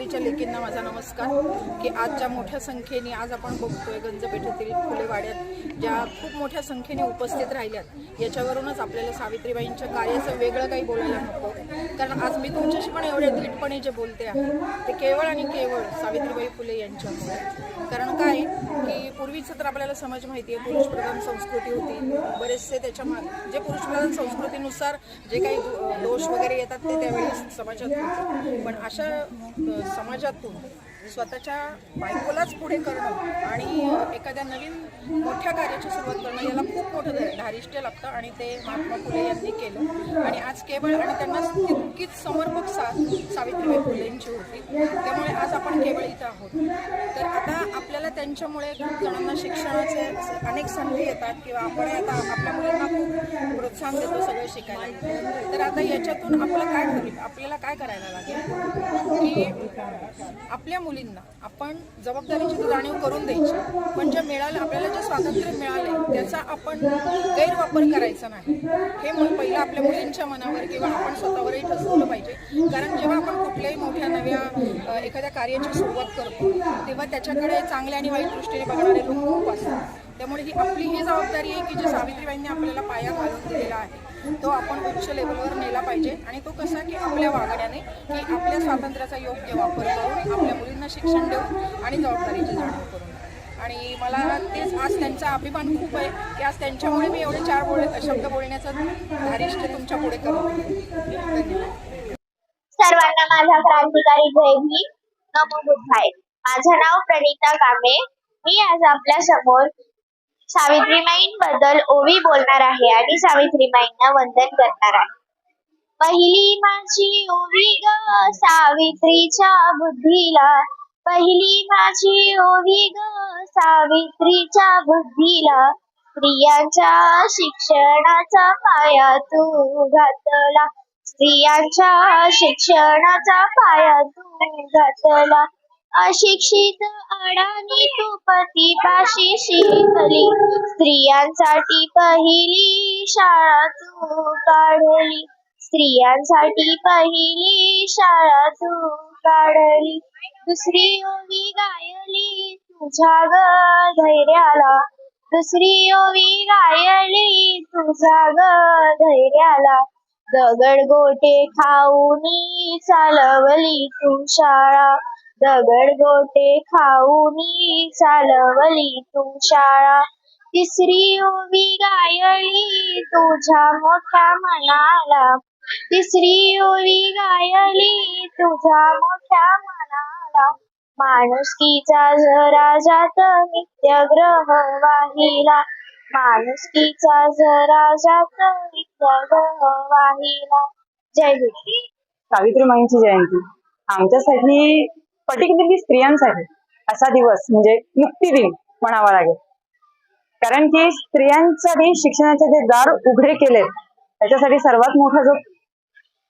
सर्वप्रथम लेकींना माझा नमस्कार की आजच्या मोठ्या संख्येने आज आपण बघतोय गंजपेठेतील फुलेवाड्यात ज्या खूप मोठ्या संख्येने उपस्थित राहिल्यात. याच्यावरूनच आपल्याला सावित्रीबाईंच्या कार्याचं वेगळं काही बोलायला नको. कारण आज मी तुमच्याशी पण एवढे धीटपणे जे बोलते आहे ते केवळ आणि केवळ सावित्रीबाई फुले यांच्यामुळे. कारण काय की पूर्वीचं तर आपल्याला समज माहिती आहे पुरुषप्रधान संस्कृती होती. बरेचसे त्याच्या जे जे पुरुषप्रधान संस्कृतीनुसार जे काही दोष वगैरे येतात ते त्यावेळेस समाजात पण अशा समाजातून स्वतःच्या बायकोलाच पुढे करणं आणि एखाद्या नवीन मोठ्या कार्याची सुरुवात करणं याला खूप मोठं धारिष्ट्य लागतं आणि ते महात्मा फुले यांनी केलं. आणि आज केवळ आणि त्यांना तितकीच समर्पक साथ सावित्रीबाई फुलेंची होती. त्यामुळे आज आपण केवळ इथं आहोत. तर आता आपल्याला त्यांच्यामुळे खूप जणांना शिक्षणाचे अनेक संधी येतात किंवा आपण आता आपल्या मुलांना खूप प्रोत्साहन देतो सगळं शिकायला. तर आता याच्यातून आपलं काय ठरेल आपल्याला काय करायला लागेल? की आपल्या मुलींना आपण जबाबदारीची जाणीव करून द्यायची. पण जे मिळालं आपल्याला जे स्वातंत्र्य मिळालंय त्याचा आपण गैरवापर करायचा नाही. हे मग पहिलं आपल्या मुलींच्या मनावर किंवा आपण स्वतःवरही ठसवलं पाहिजे. कारण जेव्हा आपण कुठल्याही मोठ्या नव्या एखाद्या कार्याची सुरुवात करतो तेव्हा त्याच्याकडे चांगल्या आणि वाईट दृष्टीने बघणारे लोक खूप असतात. त्यामुळे ही आपली ही जबाबदारी आहे की जे सावित्रीबाईंनी आपल्याला पाया घालून दिलेला आहे. तो आपण उच्च लेवलवर नेला पाहिजे आणि तो कसा की आपल्या वागण्याने की आपल्या स्वातंत्र्याचा योग्य वापर करून आपल्या मुलींना शिक्षण देऊन आणि जबाबदारीची जाणीव करून. आणि मला तेच आज त्यांचा अभिमान खूप आहे की आज त्यांच्यामुळे मी एवढे चार बोल शब्द बोलण्याचं धारिष्ट तुमच्यापुढे करू. सर्वांना माझा क्रांतिकारी जय भीम नमो बुद्धाय. माझं नाव प्रणिता कांबळे मी आज आपल्यासमोर सावित्रीबाईंबद्दल ओवी बोलणार आहे आणि सावित्रीबाईंना वंदन करणार आहे. पहिली माझी ओवी ग सावित्रीच्या बुद्धीला. पहिली माझी ओवी ग सावित्रीच्या बुद्धीला. स्त्रियांच्या शिक्षणाचा पाया तू घातला. स्त्रियांच्या शिक्षणाचा पाया तू घातला. अशिक्षित अडाणी तू शिकली. स्त्रियांसाठी पहिली शाळा तू काढली. स्त्रियांसाठी पहिली शाळा तू काढली. दुसरी ओवी गायली तुझ्या ग धैर्याला. दुसरी ओवी गायली तुझ्या ग धैर्याला. दगड गोटे खाऊनी चालवली तू शाळा. दगड गोटे खाऊनी चालवली तू शाळा. तिसरी ओवी गायली तुझ्या मोठ्या मनाला. तिसरी ओवी गायली तुझ्या मोठ्या मनाला. माणुसकीचा जरा जात नित्यग्रह वाहिला. माणुसकीचा जरा जात नित्यग्रह वाहिला. जय भीम सावित्रीबाईंची जयंती. आमच्यासाठी पर्टिक्युलरली स्त्रियांसाठी असा दिवस म्हणजे मुक्ती दिन म्हणावा लागेल. कारण की स्त्रियांसाठी शिक्षणाचे जे दार उघडे केले त्याच्यासाठी सर्वात मोठा जो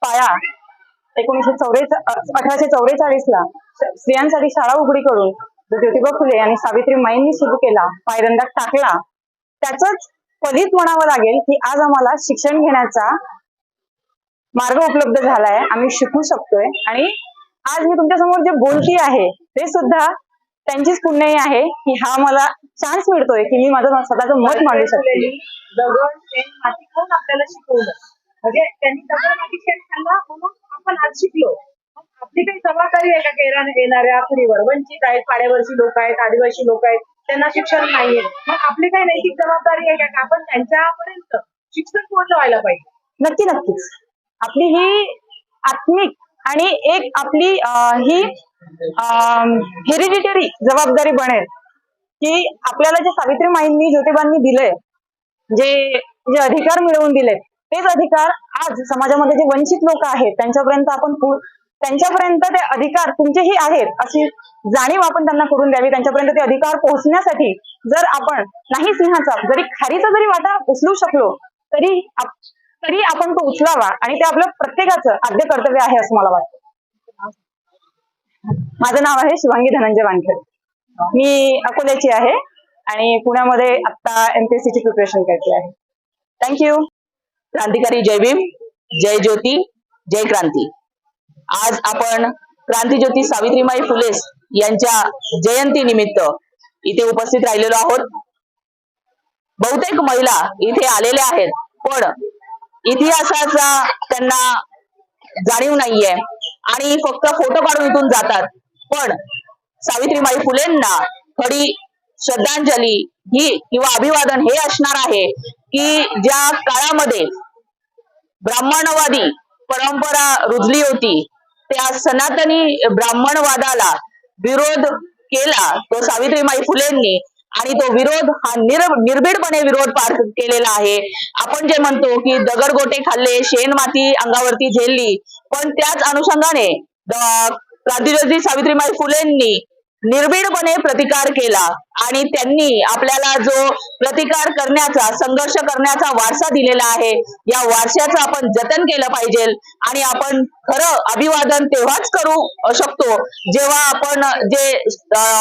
पाया एकोणीशे चौवेचा अठराशे चौवेचाळीस ला स्त्रियांसाठी शाळा उघडी करून जो ज्योतिबा फुले आणि सावित्री माईंनी सुरू केला पायरंदा टाकला त्याच फलित म्हणावं लागेल की आज आम्हाला शिक्षण घेण्याचा मार्ग उपलब्ध झालाय. आम्ही शिकू शकतोय आणि आज मी तुमच्यासमोर जे बोलती आहे ते सुद्धा त्यांचीच पुण्याई आहे. की हा मला चान्स मिळतोय की मी माझं स्वतःचं मत मांडू शकते. दगड माती खाऊन आपल्याला शिकवलं. म्हणजे त्यांनी दगड माती शेण खाल्ला म्हणून आपण आज शिकलो. आपली काही जबाबदारी आहे का की येणार- येणाऱ्या पिढीवर? वंचित आहेत पाड्यावरची लोक आहेत आदिवासी लोक आहेत त्यांना शिक्षण नाहीये. मग आपली काही नैतिक जबाबदारी आहे की आपण त्यांच्यापर्यंत शिक्षण पोहोचवायला पाहिजे? नक्की नक्कीच. आपली ही आत्मिक आणि एक आपली ही हेरिडिटरी जबाबदारी बनेल. की आपल्याला जे सावित्री माईंनी ज्योतिबांनी दिले जे जे अधिकार मिळवून दिले तेच अधिकार आज समाजामध्ये जे वंचित लोक आहेत त्यांच्यापर्यंत आपण त्यांच्यापर्यंत ते अधिकार तुमचेही आहेत अशी जाणीव आपण त्यांना करून द्यावी. त्यांच्यापर्यंत ते अधिकार पोहोचण्यासाठी जर आपण नाही सिंहाचा जरी खारीचा जरी वाटा उचलू शकलो तरी तरी आपण तो उचलावा आणि ते आपलं प्रत्येकाचं आद्य कर्तव्य आहे असं मला वाटतं. माझं नाव आहे शिवांगी धनंजय वानखेड. मी अकोल्याची आहे आणि पुण्यामध्ये आता एमपीएससी ची प्रिपरेशन करते आहे. थँक्यू क्रांतिकारी जय भीम जय ज्योती जय क्रांती. आज आपण क्रांतीज्योती सावित्रीमाई फुलेस यांच्या जयंती निमित्त इथे उपस्थित राहिलेलो आहोत. बहुतेक महिला इथे आलेल्या आहेत पण इतिहासाचा त्यांना जाणीव नाहीये. आणि फक्त फोटो काढून इथून जातात. पण सावित्रीबाई फुलेंना खरी श्रद्धांजली ही किंवा अभिवादन हे असणार आहे की ज्या काळामध्ये ब्राह्मणवादी परंपरा रुजली होती त्या सनातनी ब्राह्मणवादाला विरोध केला तो सावित्रीबाई फुलेंनी आणि तो विरोध हा निर निर्भीडपणे विरोध पार केलेला आहे. आपण जे म्हणतो की दगड गोटे खाल्ले शेण माती अंगावरती झेलली पण त्याच अनुषंगाने क्रांतीज्योती सावित्रीबाई फुलेंनी निर्भीडपणे प्रतिकार केला आणि त्यांनी आपल्याला जो प्रतिकार करण्याचा संघर्ष करण्याचा वारसा दिलेला आहे या वारशाचं आपण जतन केलं पाहिजे आणि आपण खरं अभिवादन तेव्हाच करू शकतो जेव्हा आपण जे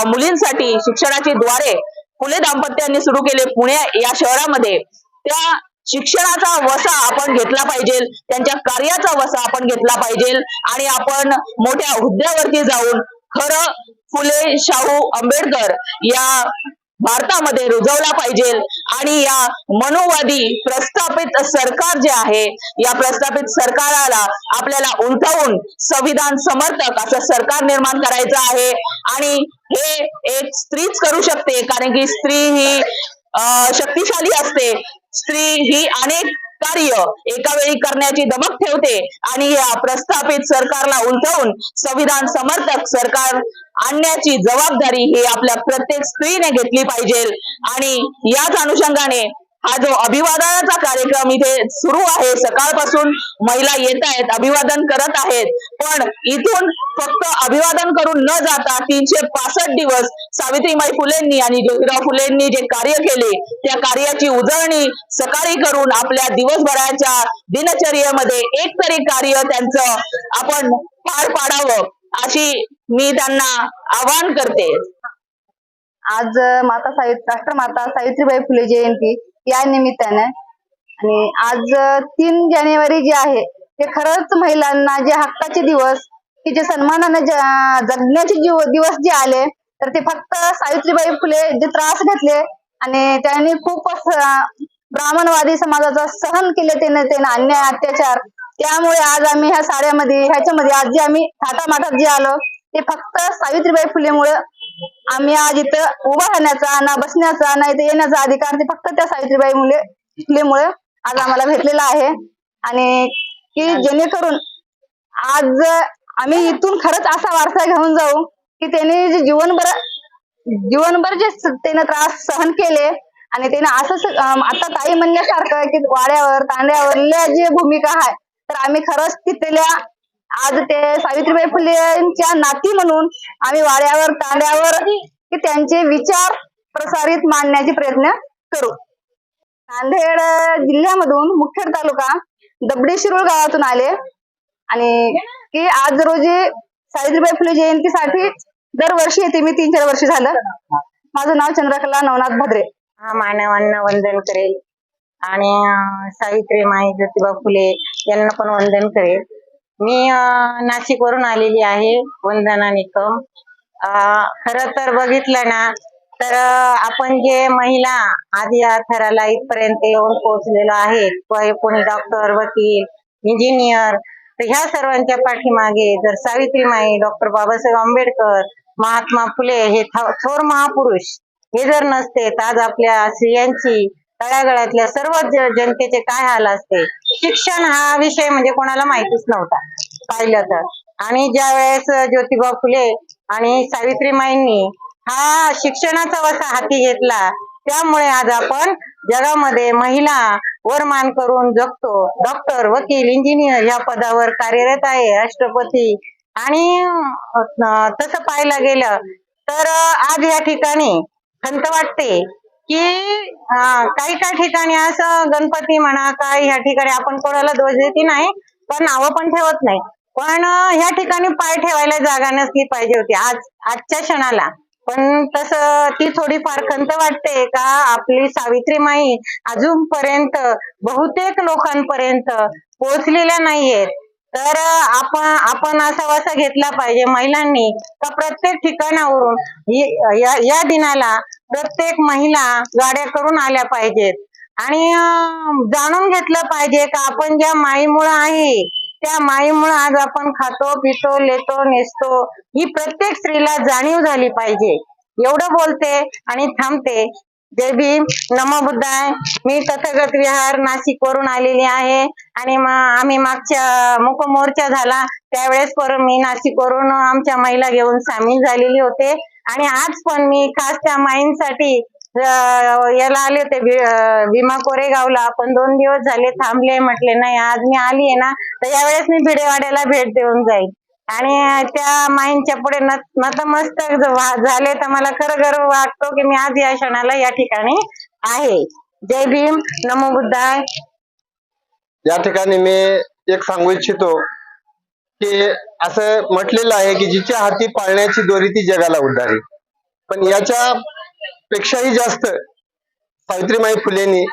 मुलींसाठी शिक्षणाची द्वारे फुले दाम्पत्यांनी सुरू केले पुणे या शहरामध्ये. त्या शिक्षणाचा वसा आपण घेतला पाहिजे. त्यांच्या कार्याचा वसा आपण घेतला पाहिजे. आणि आपण मोठ्या हुद्द्यावरती जाऊन खरं फुले शाहू आंबेडकर या भारतामध्ये रुजवला पाहिजे. आणि या मनुवादी प्रस्थापित सरकार जे आहे या प्रस्थापित सरकाराला आपल्याला उलटवून संविधान समर्थक असं सरकार निर्माण करायचं आहे. आणि हे एक स्त्रीच करू शकते कारण की स्त्री ही अं, शक्तिशाली असते. स्त्री ही अनेक कार्य एका वेळी करण्याची दमक ठेवते आणि या प्रस्थापित सरकारला उलथवून संविधान समर्थक सरकार आणण्याची जबाबदारी ही आपल्या प्रत्येक स्त्रीने घेतली पाहिजे. आणि याच अनुषंगाने हा जो अभिवादनाचा कार्यक्रम इथे सुरू आहे. सकाळपासून महिला येत आहेत अभिवादन करत आहेत. पण इथून फक्त अभिवादन करून न जाता तीनशे पासष्ट दिवस सावित्रीबाई फुलेंनी आणि ज्योतिराव फुलेंनी जे कार्य केले त्या कार्याची उजळणी सकाळी करून आपल्या दिवसभराच्या दिनचर्येमध्ये एक तरी कार्य त्यांचं आपण पार पाडावं अशी मी त्यांना आवाहन करते. आज माता सावित राष्ट्रमाता सावित्रीबाई फुले जयंती. या निमित्ताने. आणि आज तीन जानेवारी जे आहे ते खरंच महिलांना जे हक्काचे दिवस तिचे जे सन्मानाने जगण्याचे दिवस जे आले तर ते फक्त सावित्रीबाई फुले जे त्रास घेतले आणि त्यांनी खूपच ब्राह्मणवादी समाजाचा सहन केले त्याने त्याने अन्याय अत्याचार. त्यामुळे आज आम्ही ह्या साड्यामध्ये ह्याच्यामध्ये आज जे आम्ही थाटामाटात जे आलो ते फक्त सावित्रीबाई फुलेमुळे आम्ही आज इथं उभा राहण्याचा ना बसण्याचा ना इथे येण्याचा अधिकार ते फक्त त्या सावित्रीबाई मुले फुलेमुळे आज आम्हाला भेटलेला आहे. आणि की जेणेकरून आज आम्ही इथून खरंच असा वारसा घेऊन जाऊ की त्याने जे जीवनभर जीवनभर जे त्यानं त्याने त्रास सहन केले आणि त्याने असंच आता ताई म्हणण्यासारखं की वाड्यावर तांड्यावरल्या जे भूमिका आहे तर आम्ही खरंच तिथल्या आज ते सावित्रीबाई फुलेंच्या नाती म्हणून आम्ही वाड्यावर तांड्यावर की त्यांचे विचार प्रसारित मांडण्याचे प्रयत्न करू. नांदेड जिल्ह्यामधून मुखेड तालुका दबडे शिरोळ गावातून आले आणि की आज रोजी सावित्रीबाई फुले जयंतीसाठी दरवर्षी येते. मी तीन चार वर्ष झालं. माझं नाव चंद्रकला नवनाथ भद्रे. हा मानवांना वंदन करेल. आणि सावित्रीमाई सावित्री माई ज्योतिबा फुले यांना पण वंदन करेल. मी नाशिक वरून आलेली आहे वंदना निकम. अं, तर बघितलं ना तर आपण जे महिला आधी या थराला इथपर्यंत येऊन पोहोचलेलो आहे कोणी डॉक्टर वकील इंजिनियर तर ह्या सर्वांच्या पाठीमागे जर सावित्रीमाई डॉक्टर बाबासाहेब आंबेडकर महात्मा फुले हे थोर महापुरुष हे जर नसते तर आज आपल्या स्त्रियांची तळागळातल्या सर्व जनतेचे काय हाल असते? शिक्षण हा विषय म्हणजे कोणाला माहितीच नव्हता पाहिलं तर. आणि ज्या वेळेस ज्योतिबा फुले आणि सावित्रीमाईंनी हा शिक्षणाचा वसा हाती घेतला त्यामुळे आज आपण जगामध्ये महिला वरमान करून जगतो. डॉक्टर वकील इंजिनियर या पदावर कार्यरत आहे राष्ट्रपती. आणि तसं पाहायला गेलं तर आज या ठिकाणी खंत वाटते. की काही काही ठिकाणी असं गणपती म्हणा काय ह्या ठिकाणी आपण कोणाला दोष देते नाही पण नावं पण ठेवत नाही. पण ह्या ठिकाणी पाय ठेवायला जागा नसली पाहिजे होती आज आजच्या क्षणाला. पण तसं ती थोडीफार खंत वाटते का आपली सावित्री माई अजूनपर्यंत बहुतेक लोकांपर्यंत पोहोचलेल्या नाहीयेत. तर आपण आपण असावासा घेतला पाहिजे महिलांनी का प्रत्येक ठिकाणावरून या या दिनाला प्रत्येक महिला गाड्या करून आल्या पाहिजेत. आणि जाणून घेतलं पाहिजे का आपण ज्या माईमुळं आहे त्या माईमुळं आज आपण खातो पितो लेतो नेसतो ही प्रत्येक स्त्रीला जाणीव झाली पाहिजे. एवढं बोलते आणि थांबते. जय भीम. नमो बुद्धाय. मी तथागत विहार नाशिक वरून आलेली आहे. आणि आम्ही मागच्या मुखमोर्चा झाला. त्यावेळेस पर मी नाशिक वरून आमच्या महिला घेऊन सामील झालेली होते. आणि आज पण मी खास त्या माईंसाठी याला आले होते भीमा कोरेगावला. पण दोन दिवस झाले थांबले म्हटले नाही आज मी आली आहे ना तर यावेळेस मी भिडेवाड्याला भेट देऊन जाईल. आणि त्या माईंच्या पुढे नतमस्तक वा- झाले तर मला खरं गर्व वाटतो की मी आज या क्षणाला या ठिकाणी आहे. जय भीम. नमो बुद्धाय. या ठिकाणी मी एक सांगू इच्छितो. की असं म्हटलेलं आहे की जिच्या हाती पाळण्याची दोरी ती जगाला उद्धारी पण याच्या पेक्षाही जास्त सावित्रीमाई फुलेंनी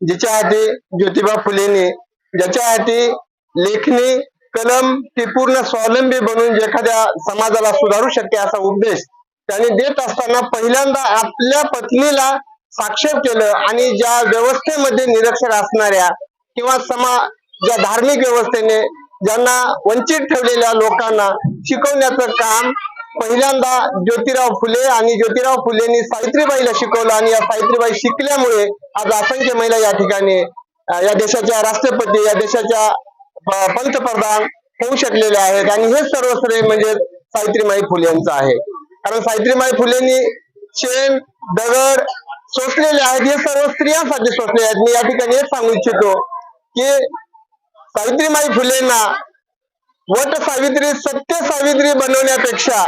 जिच्या हाती ज्योतिबा फुलेनी ज्याच्या हाती लेखणी कलम ती पूर्ण स्वावलंबी बनून एखाद्या समाजाला सुधारू शकते असा उपदेश त्यांनी देत असताना पहिल्यांदा आपल्या पत्नीला साक्षर केलं आणि ज्या व्यवस्थेमध्ये निरक्षर असणाऱ्या किंवा समा ज्या धार्मिक व्यवस्थेने ज्यांना वंचित ठेवलेल्या लोकांना शिकवण्याचं काम पहिल्यांदा ज्योतिराव फुले आणि ज्योतिराव फुलेंनी सावित्रीबाईला शिकवलं आणि या सावित्रीबाई शिकल्यामुळे आज असंख्य महिला या ठिकाणी या देशाच्या राष्ट्रपती या देशाच्या पंतप्रधान होऊ शकलेले आहेत. आणि हे सर्व श्रेय म्हणजे सावित्रीमाई फुले यांचं आहे. कारण सावित्रीमाई फुलेंनी शेण दगड सोसलेले आहेत. हे सर्व स्त्रियांसाठी सोसले आहेत. मी या ठिकाणी हेच सांगू इच्छितो की सावित्रीमाई फुलेंना वट सावित्री सत्य सावित्री बनवण्यापेक्षा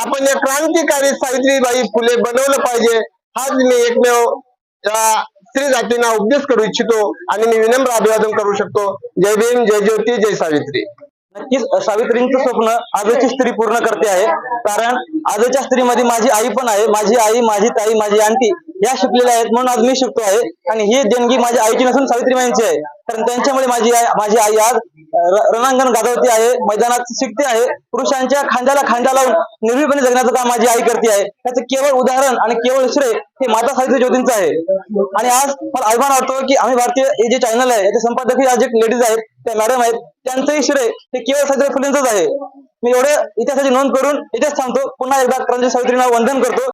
आपण या क्रांतिकारी सावित्रीबाई फुले बनवलं पाहिजे हाच मी एकमेव या स्त्री जातींना उपदेश करू इच्छितो आणि मी विनम्र अभिवादन करू शकतो. जय भीम जय ज्योती जय सावित्री. नक्कीच सावित्रींचं स्वप्न आजची स्त्री पूर्ण करते आहे. कारण आजच्या स्त्रीमध्ये माझी आई पण आहे. माझी आई माझी ताई माझी आंटी या शिकलेल्या आहेत म्हणून आज मी शिकतो आहे. आणि ही देणगी माझ्या आईची नसून सावित्रीबाईंची आहे. कारण त्यांच्यामुळे माझी आई माझी आई आज रणांगण गाजवते आहे. मैदानात शिकते आहे. पुरुषांच्या खांद्याला खांदा लावून निर्भीपणे जगण्याचं काम माझी आई करते आहे. त्याचं केवळ उदाहरण आणि केवळ श्रेय हे माता सावित्री ज्योतींचं आहे. आणि आज मला अभिमान वाटतो की आम्ही भारतीय हे जे चॅनल आहे याचे संपादकही आज एक लेडीज आहेत. त्या मॅडम आहेत. त्यांचंही श्रेय हे केवळ सावित्री फुलेंचंच आहे. मी एवढं इतिहासाची नोंद करून इथेच थांबतो. पुन्हा एकदा क्रांती सावित्रींना वंदन करतो.